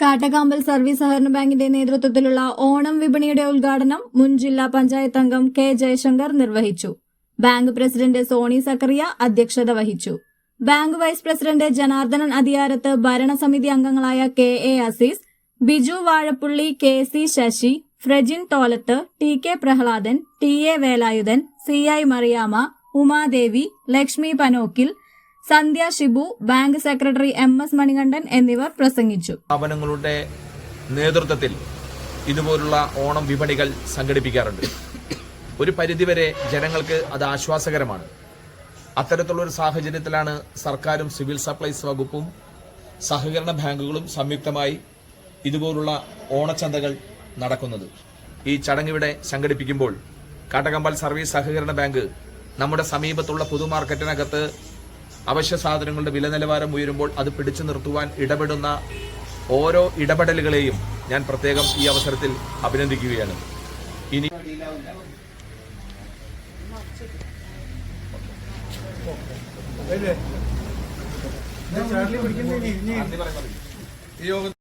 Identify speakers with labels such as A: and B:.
A: Kattakampal service സഹകരണ ബാങ്കിന്റെ നേതൃത്വത്തിലുള്ള ഓണം വിപണിയുടെ ഉദ്ഘാടനം മുൻ ജില്ലാ പഞ്ചായത്ത് അംഗം കെ ജയശങ്കർ നിർവഹിച്ചു. ബാങ്ക് പ്രസിഡന്റ് സോണി സക്കറിയ അധ്യക്ഷത വഹിച്ചു. Bank vice president Janardhanan Adhikarath ഭരണസമിതി അംഗങ്ങളായ K A Aziz Biju Vazhappully K C Sasi Frajin Tholath T K Prahladan T A Velayudhan C I Mariyama Umadevi Lakshmi Panokkil Sandhya Shibu bank secretary M S Manikandan എന്നിവർ പ്രസംഗിച്ചു.
B: സ്ഥാപനങ്ങളുടെ നേതൃത്വത്തിൽ ഇതുപോലുള്ള ഓണം വിപണികൾ സംഘടിപ്പിക്കാറുണ്ട്. ഒരു പരിധിവരെ ജനങ്ങൾക്ക് അത് ആശ്വാസകരമാണ്. അത്തരത്തിലുള്ള ഒരു സാഹചര്യത്തിലാണ് സർക്കാരും സിവിൽ സപ്ലൈസ് വകുപ്പും സഹകരണ ബാങ്കുകളും സംയുക്തമായി ഇതുപോലുള്ള ഓണച്ചന്തകൾ നടക്കുന്നത്. ഈ ചടങ്ങിവിടെ സംഘടിപ്പിക്കുമ്പോൾ കാട്ടകമ്പാൽ സർവീസ് സഹകരണ ബാങ്ക് നമ്മുടെ സമീപത്തുള്ള പൊതുമാർക്കറ്റിനകത്ത് അവശ്യ സാധനങ്ങളുടെ വില നിലവാരം ഉയരുമ്പോൾ അത് പിടിച്ചു നിർത്തുവാൻ ഇടപെടുന്ന ഓരോ ഇടപെടലുകളെയും ഞാൻ പ്രത്യേകം ഈ അവസരത്തിൽ അഭിനന്ദിക്കുകയാണ്. ഇനി
C: ഇനി ഈ യോഗം